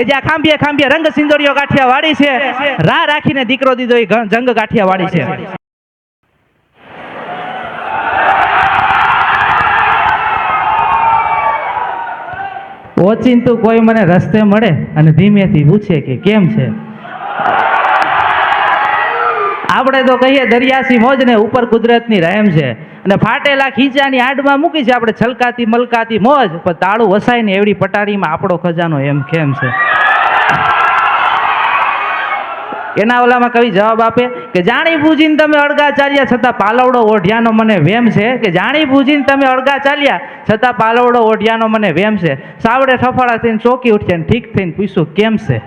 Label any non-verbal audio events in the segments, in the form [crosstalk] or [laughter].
કે જ્યાં ખાંભીએ ખાંભીએ રંગ સિંદોરીઓ કાઠિયા વાળી છે, રાહ રાખીને દીકરો દીધો એ જંગ કાઠિયા વાળી છે. ઓચિંતું કોઈ મને રસ્તે મળે અને ધીમેથી પૂછે કે કેમ છે? આપણે તો કહીએ દરિયાસી મોજ ને ઉપર કુદરતની રહેમ છે. અને ફાટેલા ખીચાની આડમાં મૂકી છે આપણે છલકાતી મલકાતી મોજ, પણ તાળું વસાય ને એવડી પટારીમાં આપણો ખજાનો એમ કેમ છે? એના ઓલામાં કવિ જવાબ આપે કે જાણી બુજીને તમે અળગા ચાલ્યા છતાં પાલવડો ઓઢિયાનો મને વેમ છે. કે જાણી બુજીને તમે અળગા ચાલ્યા છતાં પાલવડો ઓઢિયાનો મને વેમ છે. સાવડે ઠફાડા થઈને ચોકી ઉઠશે ઠીક થઈને પૂછ્યું કેમ છે?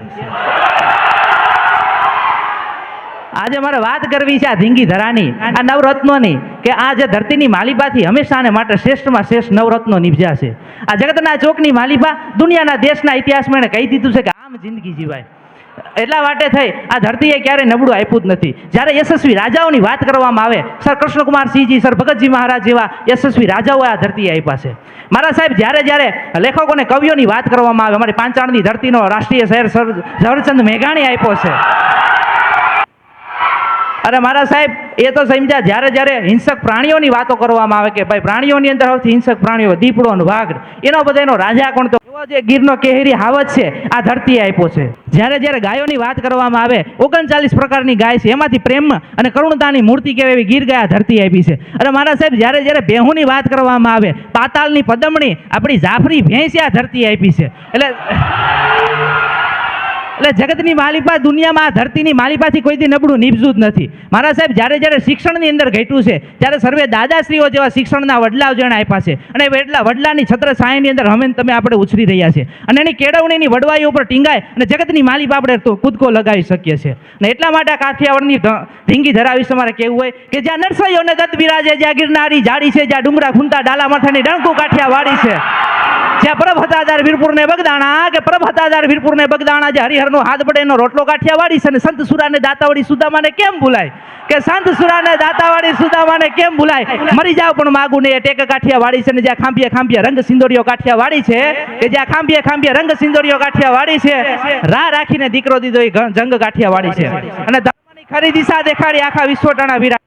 આજે મારે વાત કરવી છે આ ધીંગી ધરાની, આ નવરત્નોની, કે આ જે ધરતીની માલિબાથી હંમેશાને માટે શ્રેષ્ઠમાં શ્રેષ્ઠ નવરત્નો નિભજ્યા છે. આ જગતના ચોકની માલિબા દુનિયાના દેશના ઇતિહાસમાં એણે કહી દીધું છે કે આમ જિંદગી જીવાય. એટલા માટે થઈ આ ધરતીએ ક્યારેય નબળું આપ્યું જ નથી. જ્યારે યશસ્વી રાજાઓની વાત કરવામાં આવે, સર કૃષ્ણકુમાર સિંહજી સર ભગતજી મહારાજ જેવા યશસ્વી રાજાઓએ આ ધરતીએ આપ્યા છે. મારા સાહેબ, જ્યારે જ્યારે લેખકોને કવિઓની વાત કરવામાં આવે, અમારી પાંચાળની ધરતીનો રાષ્ટ્રીય શહેર સર ઝવેરચંદ મેઘાણી આપ્યો છે. અરે મારા સાહેબ, એ તો સમજ્યા, જ્યારે જ્યારે હિંસક પ્રાણીઓની વાતો કરવામાં આવે કે ભાઈ પ્રાણીઓની અંદર સૌથી હિંસક પ્રાણીઓ દીપડો અને વાઘ, એનો બધાનો રાજા કોણ તો? એવો જે ગીરનો કેહરી હાવત છે, આ ધરતીએ આપ્યો છે. જ્યારે જ્યારે ગાયોની વાત કરવામાં આવે, ઓગણચાલીસ પ્રકારની ગાય છે, એમાંથી પ્રેમ અને કરુણતાની મૂર્તિ કહેવાય એવી ગીર ગાય ધરતી આપી છે. અને મારા સાહેબ, જ્યારે જ્યારે બેહુની વાત કરવામાં આવે પાતાલની પદમણી આપણી જાફરી ભેંસ આ ધરતી આપી છે. એટલે એટલે જગતની માલિપા દુનિયામાં આ ધરતીની માલિપાથી કોઈથી નબળું નીપજું જ નથી. મારા સાહેબ, જ્યારે જ્યારે શિક્ષણની અંદર ઘટ્યું છે, ત્યારે સર્વે દાદાશ્રીઓ જેવા શિક્ષણના વડલાઓ જેણે આપ્યા છે. અને વડલા વડલાની છત્ર છાયાની અંદર હમે તમે આપણે ઉછરી રહ્યા છે અને એની કેળવણીની વડવાઈ ઉપર ટીંગાય અને જગતની માલિપા આપણે તો કૂદકો લગાવી શકીએ છીએ. અને એટલા માટે આ કાઠિયાવાડની ઢીંગી ધરાવી તમારે કહેવું હોય કે જ્યાં નરસૈયોને દત્ત બિરાજે, જ્યાં ગિરનારી જાડી છે, જ્યાં ડુંગરા ખૂંટા ડાલા માથાની ડણકું કાઠિયાવાડી છે. જ્યાં પ્રભ હતાદાર વીરપુર બગદાણા કે પ્રભ હતાદાર વીરપુર બગદાણા જે હરિહરનો હાથ પડે એનો રોટલો કાઠિયાવાડી છે અને સંત સુરાને દાતાવાડી સુદામાને કેમ ભૂલાય? કે સંત સુરાને દાતાવાડી સુદામાને કેમ ભૂલાય? મરી જાવ પણ માગું ને એ ટેક કાઠિયાવાડી છે ને જ્યાં ખાંભીએ ખાંભીએ રંગ સિંદોરીઓ કાઠિયાવાડી છે, કે જ્યાં ખાંભીએ ખાંભીએ રંગ સિંદોરીઓ કાઠિયાવાડી છે, રાહ રાખીને દીકરો દીધો એ જંગ કાઠિયાવાડી છે. અને ખરી દિશા દેખાડી આખા વિશ્વટાણા વિરાટ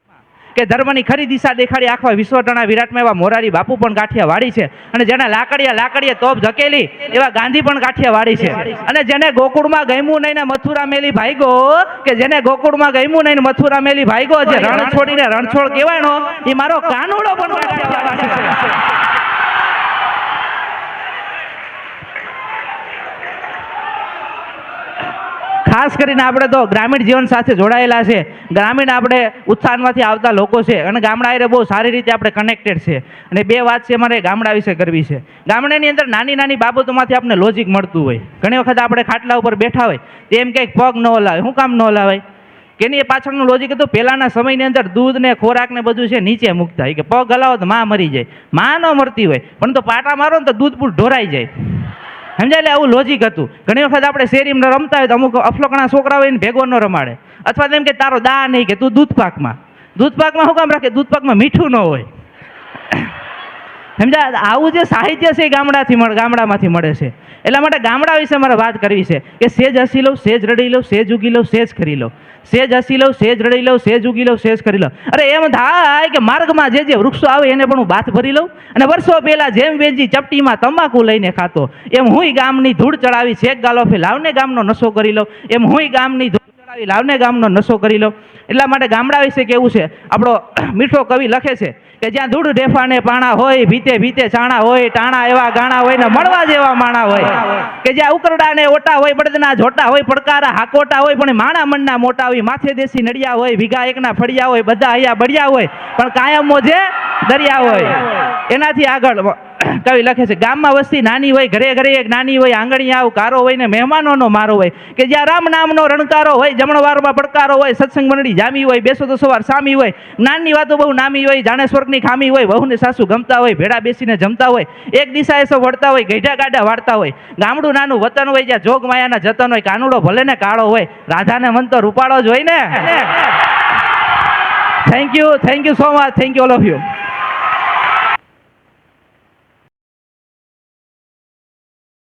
કે ધર્મની ખરી દિશા દેખાડી આખા વિશ્વટણા વિરાટમાં એવા મોરારી બાપુ પણ કાઠિયાવાડી છે. અને જેને લાકડીયા લાકડીએ તોપ ધકેલી એવા ગાંધી પણ કાઠિયાવાડી છે. અને જેને ગોકુળમાં ગયમું નહીં ને મથુરા મેલી ભાઈગો કે જેને ગોકુળમાં ગયમું નહીં મથુરા મેલી ભાઈગો જે રણ છોડીને રણછોડ કહેવાયનો એ મારો કાનુડો પણ કાઠિયાવાડી છે. ખાસ કરીને આપણે તો ગ્રામીણ જીવન સાથે જોડાયેલા છે. ગ્રામીણ આપણે ઉત્થાનમાંથી આવતા લોકો છે અને ગામડા એ બહુ સારી રીતે આપણે કનેક્ટેડ છે. અને બે વાત છે મારે ગામડા વિશે કરવી છે. ગામડાની અંદર નાની નાની બાબતોમાંથી આપણને લોજિક મળતું હોય. ઘણી વખત આપણે ખાટલા ઉપર બેઠા હોય તેમ કંઈક પગ ન હલાવે શું કામ ન હલાવાય? કેની એ પાછળનું લોજિક હતું પહેલાંના સમયની અંદર દૂધ ને ખોરાક ને બધું છે નીચે મૂકતા. કે પગ હલાવો તો માં મરી જાય. માં ન મરતી હોય, પણ તો પાટા મારો ને તો દૂધ પૂર ઢોરાઈ જાય. સમજાય એટલે આવું લોજિક હતું. ઘણી વખત આપણે શેરીમાં રમતા હોય તો અમુક અફલોકણા છોકરા હોય ભેગો ન રમાડે. અથવા તો એમ કે તારો દા નહીં કે તું દૂધપાકમાં. દૂધપાકમાં શું કામ રાખે? દૂધપાકમાં મીઠું ન હોય. સમજા, આવું જે સાહિત્ય છે એ ગામડાથી મળે, ગામડામાંથી મળે છે. એટલા માટે ગામડા વિશે મારે વાત કરવી છે કે સેજ હસી લઉં, સેજ રડી લઉં, સેજ ઉગી લઉં, સેજ કરી લઉં. સેજ હસી લઉં, સેજ રડી લઉં, સેજ ઉગી લઉં, સેજ કરી લઉં. અરે એમ થાય કે માર્ગમાં જે જે વૃક્ષો આવે એને પણ હું બાથ ભરી લઉં અને વર્ષો પહેલાં જેમ વેજી ચપટીમાં તમાકુ લઈને ખાતો, એમ હુંય ગામની ધૂળ ચડાવી શેક ગાલોફે લાવને ગામનો નશો કરી લઉં, એમ હુંય ગામની ધૂળ લાવને ગામનો નશો કરી લો. એટલા માટે ગામડા વિશે કેવું છે? આપણો [clears throat] મીઠો કવિ લખે છે કે જ્યાં ધૂળ ઢેફાને પાણા હોય, ભીતે ભીતે ચાણા હોય, ટાણા એવા ગાણા હોય ને મળવા જેવા માણા હોય. કે જ્યાં ઉકરડા ને ઓટા હોય, બળદના જોટા હોય, પડકારા હાકોટા હોય, પણ માણા મણના મોટા હોય, માથે દેશી નડિયા હોય, ભીગા એકના ફળિયા હોય, બધા અહીંયા બળિયા હોય, પણ કાયમ મોજે દરિયા હોય. એનાથી આગળ કવિ લખે છે ગામમાં વસ્તી નાની હોય ઘરે ઘરે એક નાની હોય આંગણી આવ કારો હોય ને મહેમાનોનો મારો હોય કે જ્યાં રામ નામનો રણકારો હોય જમણવારમાં પડકારો હોય સત્સંગ મંડળી જામી હોય બેસો તો સવાર સામી હોય નાની વાતો બહુ નામી હોય જાણે સ્વર્ગની ખામી હોય વહુને સાસુ ગમતા હોય ભેડા બેસીને જમતા હોય એક દિશાએ સૌ વળતા હોય ગઈઢા ગાડા વાળતા હોય ગામડું નાનું વતન હોય જ્યાં જોગ માયાના જતન હોય કાનુડો ભલે ને કાળો હોય રાધાને મન તો રૂપાળો જ હોય ને. Thank you thank you so much thank you all of you